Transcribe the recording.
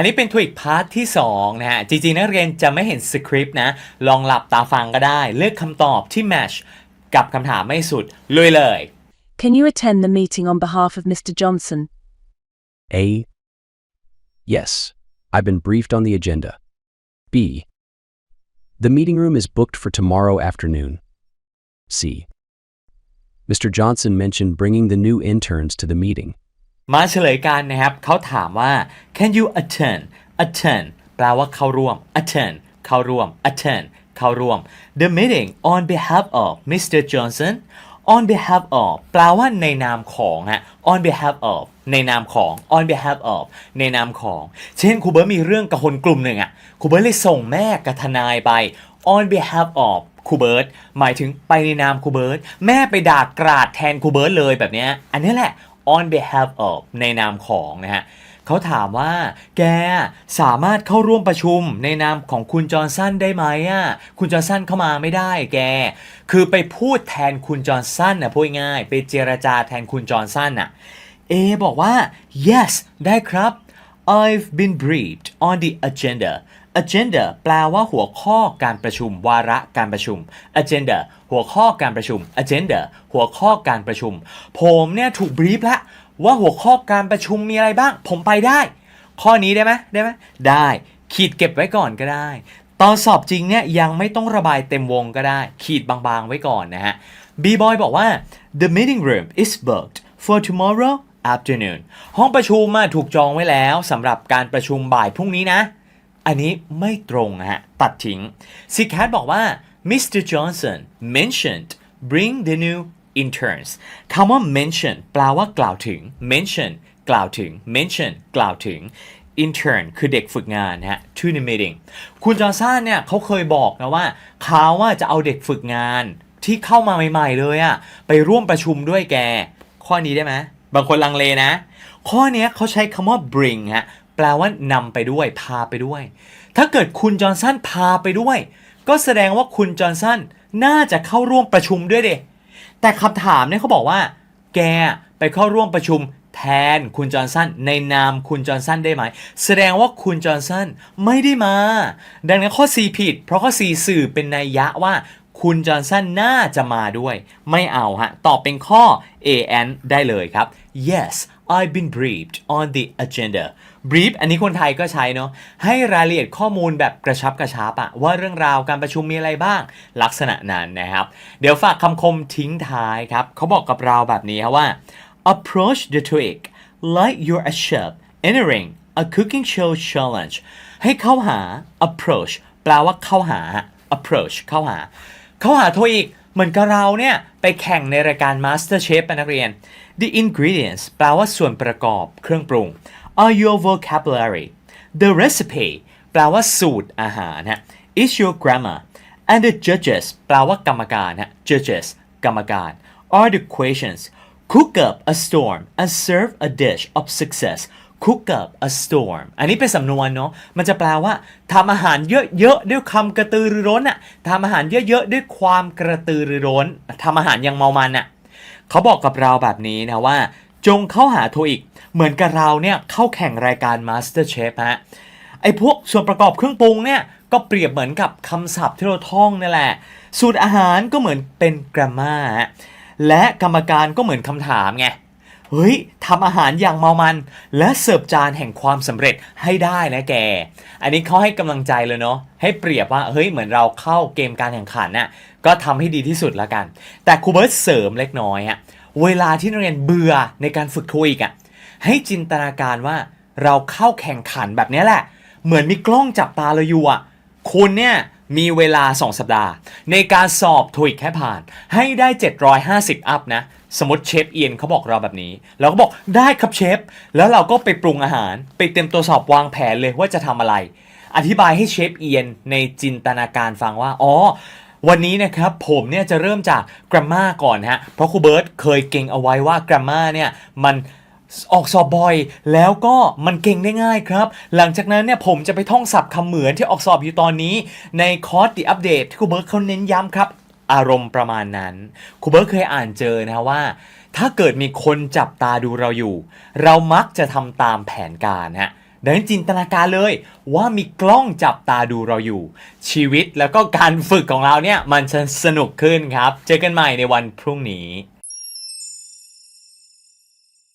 อันนี้เป็นทวิกพาร์ทที่2นะฮะ จริงๆ นักเรียนจะไม่เห็นสคริปต์นะ ลองหลับตาฟังก็ได้ เลือกคำตอบที่แมชกับคำถามไม่สุด ลุยเลย Can you attend the meeting on behalf of Mr. Johnson? A. Yes, I've been briefed on the agenda. B. The meeting room is booked for tomorrow afternoon. C. Mr. Johnson mentioned bringing the new interns to the meeting. มาเฉลยกันนะครับเขาถามว่า can you attend attend แปลว่าเข้าร่วม attend เข้าร่วม attend เข้าร่วม the meeting on behalf of Mr. Johnson on behalf of แปลว่าในนามของฮะ on behalf of ในนามของ on behalf of ในนามของ เช่นครูเบิร์ตมีเรื่องกับคนกลุ่มหนึ่งอะครูเบิร์ตเลยส่งแม่กับทนายไป on behalf of ครูเบิร์ตหมายถึงไปในนามครูเบิร์ตแม่ไปด่ากราดแทนครูเบิร์ตเลยแบบเนี้ยอันนี้แหละ on behalf of ในนามของนะฮะเขาถามว่า แกสามารถเข้าร่วมประชุมในนามของคุณจอห์นสันได้ไหมอะคุณจอห์นสันเข้ามาไม่ได้แก คือไปพูดแทนคุณจอห์นสันนะพูดง่ายไปเจรจาแทนคุณจอห์นสันน่ะ A บอกว่า yes ได้ครับ I've been briefed on the agenda agenda แปลว่าหัวข้อการประชุม วาระการประชุม agenda หัวข้อการประชุม agenda หัวข้อการประชุม ผมเนี่ยถูกบรีฟแล้วว่าหัวข้อการประชุมมีอะไรบ้าง ผมไปได้ ข้อนี้ได้ไหมได้ไหมได้ ขีดเก็บไว้ก่อนก็ได้ ตอนสอบจริงเนี่ยยังไม่ต้องระบายเต็มวงก็ได้ ขีดบางๆไว้ก่อนนะฮะ B-boy บอกว่า the meeting room is booked for tomorrow afternoon ห้องประชุมมาถูกจองไว้แล้วสำหรับการประชุมบ่ายพรุ่งนี้นะ อันนี้ไม่ตรงฮะตัดทิ้งซิแคทบอกว่า Mr. Johnson mentioned bring the new interns คำว่า mention แปลว่ากล่าวถึง mention กล่าวถึง mention กล่าวถึง intern คือเด็กฝึกงานฮะ to the meeting คุณจอห์นสันเนี่ยเขาเคยบอกนะว่าเขาว่าจะเอาเด็กฝึกงานที่เข้ามาใหม่ ๆ เลยอะไปร่วมประชุมด้วยแก ข้อนี้ได้ไหมบางคนลังเลนะ ข้อนี้เขาใช้คำว่า bring ฮะ แปลว่านำไปด้วย พาไปด้วย ถ้าเกิดคุณจอห์นสันพาไปด้วย ก็แสดงว่าคุณจอห์นสันน่าจะเข้าร่วมประชุมด้วยเดแต่คำถามเนี่ยเขาบอกว่า แกไปเข้าร่วมประชุมแทนคุณจอห์นสันในนามคุณจอห์นสันได้ไหม แสดงว่าคุณจอห์นสันไม่ได้มา ดังนั้นข้อ C ผิด เพราะข้อ C สื่อเป็นนัยยะว่าคุณจอห์นสันน่าจะมาด้วย ไม่เอาฮะ ตอบเป็นข้อ A N ได้เลยครับ Yes I've been briefed on the agenda brief อันนี้คนไทยก็ใช้เนาะให้รายละเอียดข้อมูลแบบกระชับกระชับอะว่าเรื่องราวการประชุมมีอะไรบ้าง ลักษณะนั้นนะครับ เดี๋ยวฝากคำคมทิ้งท้ายครับเขาบอกกับเราแบบนี้ครับว่า approach the twig like you're a chef entering a cooking show challenge ให้เข้าหา approach แปลว่าเข้าหา approach เข้าหา เข้าหาโทอีกเหมือนกับเราเนี่ย ไปแข่งในรายการ Master Chef เป็นนักเรียน The ingredients แปลว่าส่วนประกอบเครื่องปรุง are your vocabulary the recipe แปลว่าสูตรอาหารฮะ is your grammar and the judges แปลว่ากรรมการฮะ judges กรรมการ are the questions cook up a storm and serve a dish of success cook up a storm อันนี้เป็นสำนวนเนาะ มันจะแปลว่าทำอาหารเยอะๆ ด้วยความกระตือรือร้นอะทำอาหารเยอะๆ ด้วยความกระตือรือร้น ทำอาหารอย่างเมามันอะเขาบอกกับเราแบบนี้นะว่า จงเข้าหาโทอีก เหมือนกับเราเนี่ยเข้าแข่งรายการ Master Chef ฮะไอพวกส่วนประกอบเครื่องปรุงเนี่ยก็เปรียบเหมือนกับคำศัพท์ที่เราท่องนั่แหละ สูตรอาหารก็เหมือนเป็นกรามาและกรรมการก็เหมือนคำถามไงเฮ้ยทำอาหารอย่างเมามัน และเสิร์ฟจานแห่งความสำเร็จให้ได้นะแก อันนี้เขาให้กำลังใจเลยเนาะให้เปรียบว่าเฮ้ยเหมือนเราเข้าเกมการแข่งขันน่ะก็ทำให้ดีที่สุดละกัน แต่ครูเบิร์ตเสริมเล็กน้อยอะ เวลาที่นักเรียนเบื่อในการฝึกโทอีกอะให้จินตนาการว่าเราเข้าแข่งขันแบบนี้แหละ เหมือนมีกล้องจับตาเราอยู่อะคุณเนี่ยมีเวลา 2 สัปดาห์ ในการสอบโทอีกแค่ผ่าน ให้ได้ 750 อัพนะ สมมติเชฟเอียนเขาบอกเราแบบนี้ เราก็บอกได้ครับเชฟ แล้วเราก็ไปปรุงอาหาร ไปเตรียมตัวสอบวางแผนเลยว่าจะทำอะไร อธิบายให้เชฟเอียนในจินตนาการฟังว่า อ๋อ วันนี้นะครับผมเนี่ยจะเริ่มจาก grammar ก่อนฮะ เพราะครูเบิร์ตเคยเก่งเอาไว้ว่า grammar เนี่ยมันออกสอบบ่อย แล้วก็มันเก่งได้ง่ายครับ หลังจากนั้นเนี่ยผมจะไปท่องศัพท์คำเหมือนที่ออกสอบอยู่ตอนนี้ ในคอร์สดีอัปเดตที่ครูเบิร์ตเขาเน้นย้ำครับ อารมณ์ประมาณนั้นครูเบิร์ตเคยอ่านเจอนะว่า ถ้าเกิดมีคนจับตาดูเราอยู่ เรามักจะทำตามแผนการฮะ ดังนั้นจินตนาการเลยว่ามีกล้องจับตาดูเราอยู่ ชีวิตแล้วก็การฝึกของเราเนี่ย มันจะสนุกขึ้นครับ เจอกันใหม่ในวันพรุ่งนี้